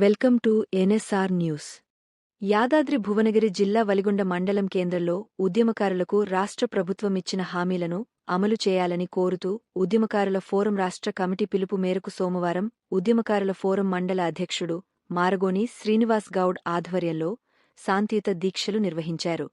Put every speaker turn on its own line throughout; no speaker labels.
Welcome to NSR news. Yadadri Bhuvanagiri జిల్లా వలిగొండ మండలం కేంద్రంలో ఉద్యమకారులకు రాష్ట్ర ప్రభుత్వం ఇచ్చిన హామీలను అమలు చేయాలని కోరుతూ ఉద్యమకారుల ఫోరం రాష్ట్ర కమిటీ పిలుపు మేరకు సోమవారం ఉద్యమకారుల ఫోరం మండల అధ్యక్షుడు మారగోని శ్రీనివాస్ గౌడ్ ఆధ్వర్యంలో శాంతియుత దీక్షలు నిర్వహించారు.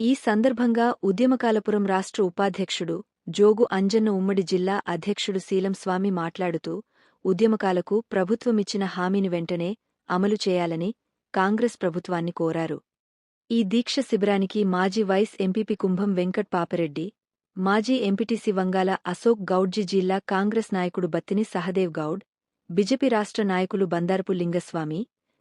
ఈ సందర్భంగా ఉద్యమకాలపురం రాష్ట్ర ఉపాధ్యక్షుడు జోగు అంజన్న ఉమ్మడి జిల్లా అధ్యక్షుడు శీలం స్వామి మాట్లాడుతూ ఉద్యమకాలకు ప్రభుత్వమిచ్చిన హామీని వెంటనే అమలు చేయాలని కాంగ్రెస్ ప్రభుత్వాన్ని కోరారు. ఈ దీక్ష శిబిరానికి మాజీ వైస్ ఎంపీపీ కుంభం వెంకట్ పాపరెడ్డి మాజీ ఎంపీటీసీ వంగాల అశోక్ గౌడ్జీ జిల్లా కాంగ్రెస్ నాయకుడు బత్తిని సహదేవ్ గౌడ్ బిజెపి రాష్ట్ర నాయకులు బందారపు లింగస్వామి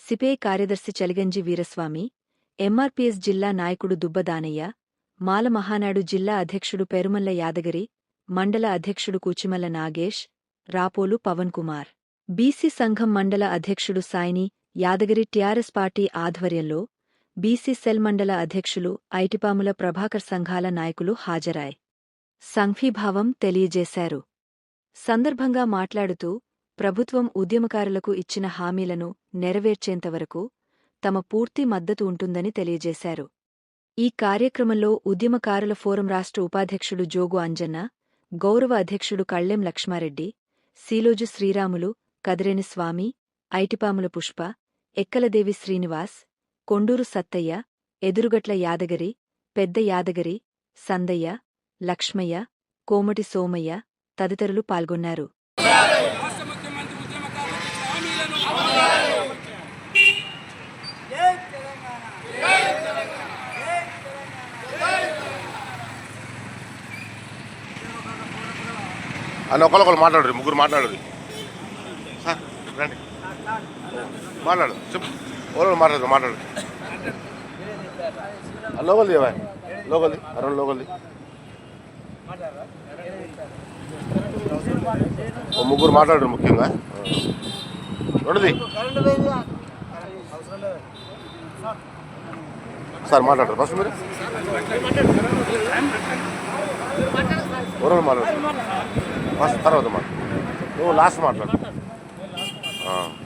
సిపిఐ కార్యదర్శి చలిగంజి వీరస్వామి ఎంఆర్పీఎస్ జిల్లా నాయకుడు దుబ్బదానయ్య మాల మహానాడు జిల్లా అధ్యక్షుడు పెరుమల్ల యాదగిరి మండల అధ్యక్షుడు కూచిమల్ల నాగేష్ రాపోలు పవన్ కుమార్. బీసీ సంఘం మండల అధ్యక్షుడు సాయిని యాదగిరి టీఆర్ఎస్ పార్టీ ఆధ్వర్యంలో బీసీ సెల్ మండల అధ్యక్షులు ఐటిపాముల ప్రభాకర్ సంఘాల నాయకులు హాజరాయ్. సంఘీభావం తెలియజేశారు. సందర్భంగా మాట్లాడుతూ ప్రభుత్వం ఉద్యమకారులకు ఇచ్చిన హామీలను నెరవేర్చేంతవరకు తమ పూర్తి మద్దతు ఉంటుందని తెలియజేశారు. ఈ కార్యక్రమంలో ఉద్యమకారుల ఫోరం రాష్ట్ర ఉపాధ్యక్షుడు జోగు అంజన్న గౌరవ అధ్యక్షుడు కళ్ళెం లక్ష్మారెడ్డి సీలోజు శ్రీరాములు కదిరేని స్వామి ఐటిపాముల పుష్ప ఎక్కలదేవి శ్రీనివాస్ కొండూరు సత్తయ్య ఎదురుగట్ల యాదగిరి పెద్ద యాదగిరి సందయ్య లక్ష్మయ్య కోమటి సోమయ్య తదితరులు పాల్గొన్నారు
రాష్ట్ర ముఖ్యమంత్రి ఉద్యమకారులకు ఇచ్చిన హామీలను
అని ఒకరికొకరు మాట్లాడరు ముగ్గురు మాట్లాడరు. రండి. మాట్లాడు చెప్పు. ఎవరు మాట్లాడదు మాట్లాడు. లోకల్ది ఏవా లోకల్ది అరవై లోకల్ది ఓ ముగ్గురు మాట్లాడరు ముఖ్యంగా. రెండుది సార్ మాట్లాడరు. ఫస్ట్ మీరు. ఎవరు మాట్లాడరు. ఫస్ట్ తర్వాత మాట్లాడు. నువ్వు లాస్ట్ మాట్లాడు.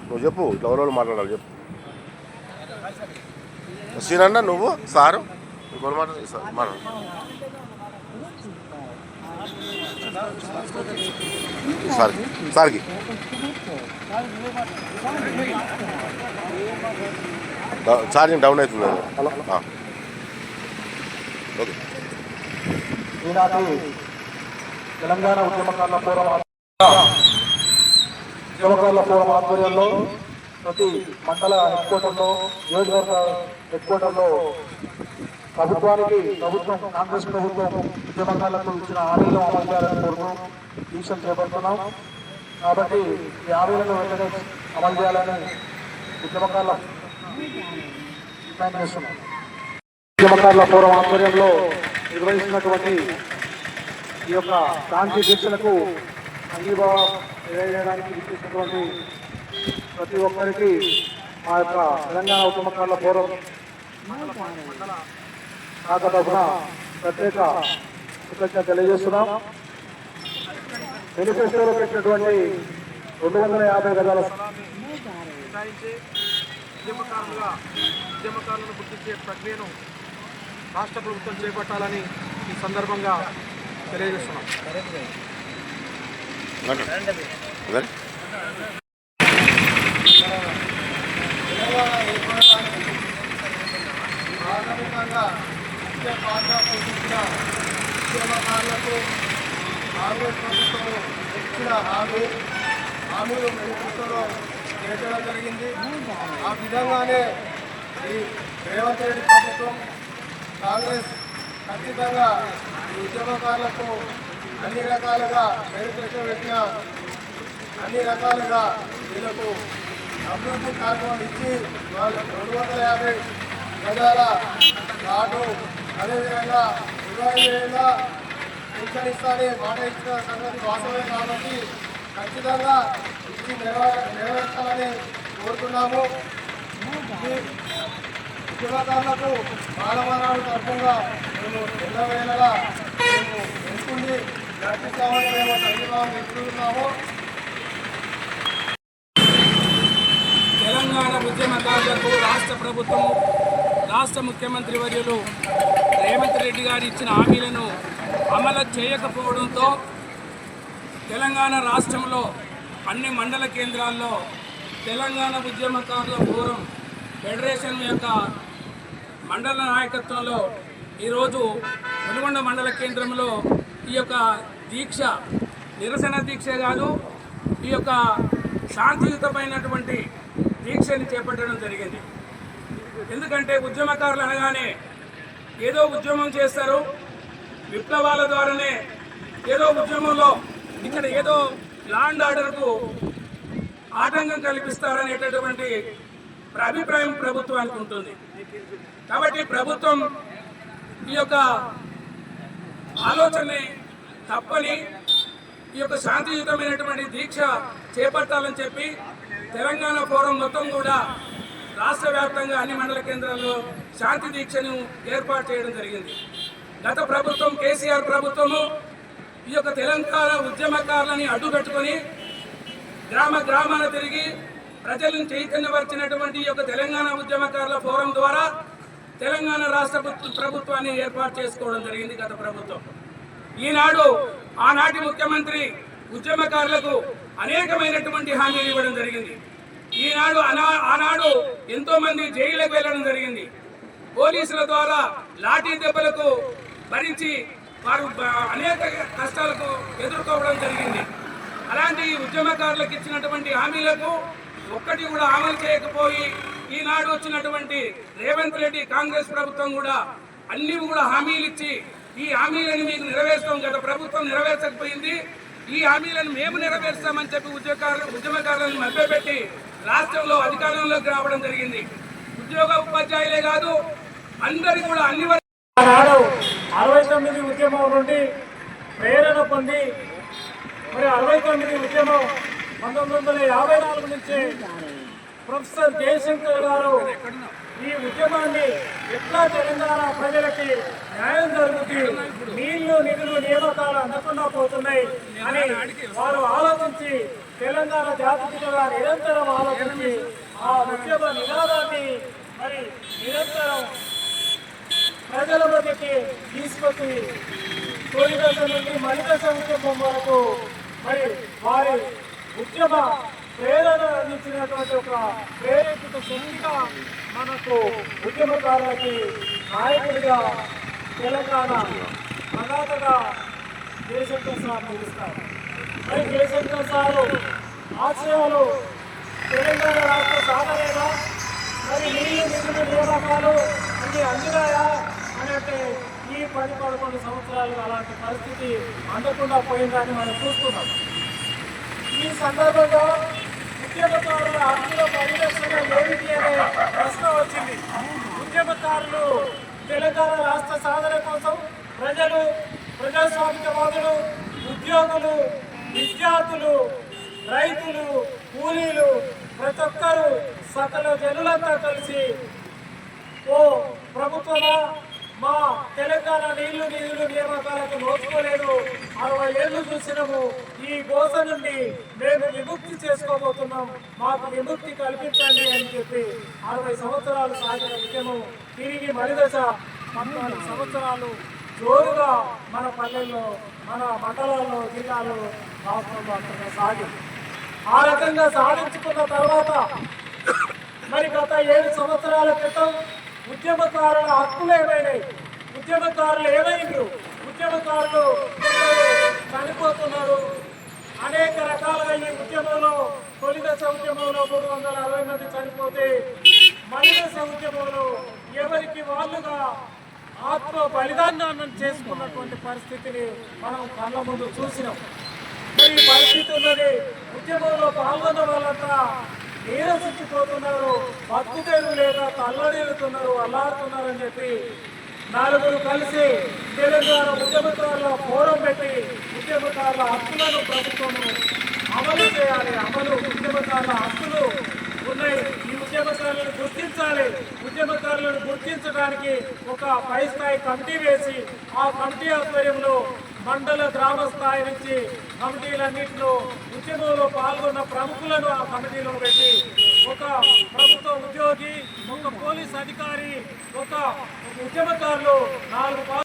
నువ్వు చెప్పు ఇట్లా ఎవరెవరు మాట్లాడాలి చెప్పు. సీనన్న నువ్వు సారు ఇంకోరు మాట్లాడు సార్ మాట్లాడు. సార్కి సార్కి. డౌ- ఛార్జింగ్ డౌన్ అవుతుంది. ఓకే.
తెలంగాణ ఉద్యమకారుల పూర్వం ఉద్యమకారుల పూర్వం ఆధ్వర్యంలో ప్రతి మండల హెడ్ క్వార్టర్లో నియోజకవర్గ హెడ్ క్వార్టర్లో ప్రభుత్వానికి ప్రభుత్వం కాంగ్రెస్ ప్రభుత్వం ఉద్యమకారులకు ఇచ్చిన హామీలు అమలు చేయాలని కోరుతూ దీక్షలు చేపడుతున్నాం. కాబట్టి ఈ హామీలను వెంటనే అమలు చేయాలని ఉద్యమకారుల డిమాండ్ చేస్తున్నాం. ఉద్యమకారుల పూర్వం ఆధ్వర్యంలో నిర్వహిస్తున్నటువంటి ఈ యొక్క శాంతి దీక్షలకు అంగీభావం తెలియజేయడానికి విచ్చేసినటువంటి ప్రతి ఒక్కరికి మా యొక్క తెలంగాణ ఉద్యమకారుల పూర్వం కాక తరఫున ప్రత్యేక కృతజ్ఞత తెలియజేస్తున్నాం. మేనిఫెస్టోలో పెట్టినటువంటి రెండు వందల యాభై గజాల ఉద్యమకారులుగా ఉద్యమకారులను గుర్తించే ప్రక్రియను రాష్ట్ర ప్రభుత్వం చేపట్టాలని ఈ సందర్భంగా తెలియజేస్తున్నాం. ప్రాథమికంగా ముఖ్య పాత్ర పోషించిన ఉద్యమకారులకు కాంగ్రెస్ ప్రభుత్వం ఇచ్చిన హామీ హామీలు మేనిఫెస్టోలో చేర్చడం జరిగింది ఆ విధంగానే ఈ రేవంత్ రెడ్డి ప్రభుత్వం కాంగ్రెస్ ఖచ్చితంగా ఉద్యమకారులకు అన్ని రకాలుగా మేనిఫెస్టో పెట్టిన అన్ని రకాలుగా వీళ్ళకు అభివృద్ధి కార్యక్రమం ఇచ్చి వాళ్ళు రెండు వందల యాభై గజాల నాటు అదేవిధంగా ఇరవై వేల పింఛన్ మాట ఇచ్చిన సంగతి వాస్తవమే కాబట్టి ఖచ్చితంగా ఇచ్చి నెరవే నెరవేర్చాలని కోరుతున్నాము. ఉద్యమకారులకు ఉద్యోగదారులకు బాలమనాడు తరఫుగా మేము వేలగా మేము ఎన్నుకుండి నడిపిస్తామని మేము సంఘీభావం
తెలంగాణ ఉద్యమకారులకు రాష్ట్ర ప్రభుత్వం రాష్ట్ర ముఖ్యమంత్రి వర్యులు రేవంత్ రెడ్డి గారు ఇచ్చిన హామీలను అమలు చేయకపోవడంతో తెలంగాణ రాష్ట్రంలో అన్ని మండల కేంద్రాల్లో తెలంగాణ ఉద్యమకారుల ఫోరం ఫెడరేషన్ యొక్క మండల నాయకత్వంలో ఈరోజు వెలుగొండ మండల కేంద్రంలో ఈ యొక్క దీక్ష నిరసన దీక్ష కాదు ఈ యొక్క శాంతియుతమైనటువంటి దీక్షని చేపట్టడం జరిగింది. ఎందుకంటే ఉద్యమకారులు అనగానే ఏదో ఉద్యమం చేస్తారు విప్లవాల ద్వారానే ఏదో ఉద్యమంలో ఇక్కడ ఏదో లాండ్ ఆర్డర్కు ఆటంకం కల్పిస్తారనేటటువంటి అభిప్రాయం ప్రభుత్వానికి ఉంటుంది. కాబట్టి ప్రభుత్వం ఈ యొక్క ఆలోచనని తప్పని ఈ యొక్క శాంతియుతమైనటువంటి దీక్ష చేపట్టాలని చెప్పి తెలంగాణ ఫోరం మొత్తం కూడా రాష్ట్ర వ్యాప్తంగా అన్ని మండల కేంద్రాల్లో శాంతి దీక్షను ఏర్పాటు చేయడం జరిగింది. గత ప్రభుత్వం కేసీఆర్ ప్రభుత్వము ఈ యొక్క తెలంగాణ ఉద్యమకారులని అడ్డుపెట్టుకొని గ్రామ గ్రామాన తిరిగి ప్రజలను చైతన్యపరిచినటువంటి ఈ యొక్క తెలంగాణ ఉద్యమకారుల ఫోరం ద్వారా తెలంగాణ రాష్ట్ర ప్రభుత్వాన్ని ఏర్పాటు చేసుకోవడం జరిగింది గత ప్రభుత్వం. ఈనాడు ఆనాటి ముఖ్యమంత్రి ఉద్యమకారులకు అనేకమైనటువంటి హామీలు ఇవ్వడం జరిగింది. ఈనాడు అనా ఆనాడు ఎంతో మంది జైలుకు వెళ్ళడం జరిగింది. పోలీసుల ద్వారా లాఠీ దెబ్బలకు భరించి వారు అనేక కష్టాలకు ఎదుర్కోవడం జరిగింది. అలాంటి ఉద్యమకారులకు ఇచ్చినటువంటి హామీలకు ఒక్కటి కూడా అమలు చేయకపోయి ఈనాడు వచ్చినటువంటి రేవంత్ రెడ్డి కాంగ్రెస్ ప్రభుత్వం కూడా అన్ని కూడా హామీలు ఇచ్చి ఈ హామీలను మీకు నెరవేర్స్తాం గత ప్రభుత్వం నెరవేర్చకపోయింది. ఈ హామీలను మేము నెరవేర్స్తామని చెప్పి ఉద్యోగాలు ఉద్యమకారులను మభ్యపెట్టి రాష్ట్రంలో అధికారంలోకి రావడం జరిగింది. ఉద్యోగ ఉపాధ్యాయులే కాదు అందరి కూడా అన్ని వర్గాల
ఆనాడు అరవై తొమ్మిది ఉద్యమం నుండి ప్రేరణ పొంది మరి అరవై తొమ్మిది ఉద్యమం పంతొమ్మిది వందల యాభై నాలుగు నుంచి ప్రొఫెసర్ జయశంకర్ గారు ఈ ఉద్యమాన్ని ఎట్లా తెలంగాణ ప్రజలకి న్యాయం జరుగుతుంది? నీళ్ళు నిధులు నియామకాలు అందకుండా పోతున్నాయి అని వారు ఆలోచించి తెలంగాణ జాతిపితగా నిరంతరం ఆలోచించి ఆ ఉద్యమ నినాదాన్ని మరి నిరంతరం ప్రజల మధ్యకి తీసుకొచ్చి తొలి దశ నుండి మలిత సంక్షేమం వరకు మరి వారి ఉద్యమ ప్రేరణ అందించినటువంటి ఒక ప్రేరేపిత శక్తిగా మనకు ఉద్యమకారులకి నాయకుడిగా తెలంగాణ ప్రధాతగా జయశంకర్ సార్ నిలుస్తారు. మరి జయశంకర్ సారు ఆశయాలు తెలంగాణ రాష్ట్ర సాధనేనా? మరి నీళ్ళు నిధుల నియామకాలు ఇది అందినాయా? అని అంటే ఈ పది పదకొండు సంవత్సరాలు అలాంటి పరిస్థితి అందకుండా పోయిందని మనం చూస్తున్నాం. ఈ సందర్భంగా ఉద్యమకారుల హక్కుల పరిరక్షణ ఏమిటి అనే ప్రశ్న వచ్చింది. ఉద్యమకారులు తెలంగాణ రాష్ట్ర సాధన కోసం ప్రజలు ప్రజాస్వామికవాదులు ఉద్యోగులు విద్యార్థులు రైతులు కూలీలు ప్రతి ఒక్కరూ సకల జనులంతా కలిసి ఓ ప్రభుత్వమా మా తెలంగాణ నీళ్ళు నిధులు నియామకాలకు నోచుకోలేదు. అరవై ఏళ్ళు చూసినాము. ఈ గోస నుండి మేము విముక్తి చేసుకోబోతున్నాం. మాకు విముక్తి కల్పించండి అని చెప్పి అరవై సంవత్సరాలు సాగిన ఉద్యమం తిరిగి మరిదశ పద్నాలుగు సంవత్సరాలు జోరుగా మన పల్లెల్లో మన మండలాల్లో జిల్లాలో రాష్ట్రంలో అంతగా సాగింది. ఆ రకంగా సాధించుకున్న తర్వాత మరి గత ఏడు సంవత్సరాల క్రితం ఉద్యమకారుల హక్కులు ఏమైనాయి? ఉద్యమకారులు ఏమైండ్రు? ఉద్యమకారులు కొందరు చనిపోతున్నారు. అనేక రకాలుగా ఈ ఉద్యమంలో తొలి దశ ఉద్యమంలో మూడు వందల అరవై మంది చనిపోతే మలి దశ ఉద్యమంలో ఎవరికి వాళ్ళుగా ఆత్మ బలిదానాన్ని చేసుకున్నటువంటి పరిస్థితిని మనం కళ్ళ ముందు చూసినాం. ఈ పరిస్థితి ఉన్నది. ఉద్యమంలో పాల్గొన్న వాళ్ళంతా నీరసించిపోతున్నారు బతుకుతేరు లేదా తల్లడిల్లుతున్నారు అల్లాడుతున్నారు అని చెప్పి నలుగురు కలిసి తెలంగాణ ఉద్యమకారుల ఫోరం పెట్టి ఉద్యమకారుల హక్కులను ప్రభుత్వం అమలు చేయాలి. అమలు ఉద్యమకారుల హక్కులు ఉన్నాయి. ఈ ఉద్యమకారులను గుర్తించాలి. ఉద్యమకారులను గుర్తించడానికి ఒక పై స్థాయి కమిటీ వేసి ఆ కమిటీ ఆధ్వర్యంలో మండల గ్రామ స్థాయి నుంచి కమిటీలన్నింటిలో ఉద్యమంలో పాల్గొన్న ప్రముఖులను ఆ కమిటీలో పెట్టి ఒక ప్రభుత్వ ఉద్యోగి ఒక పోలీస్ అధికారి ఒక ఉద్యమకారులు నాలుగు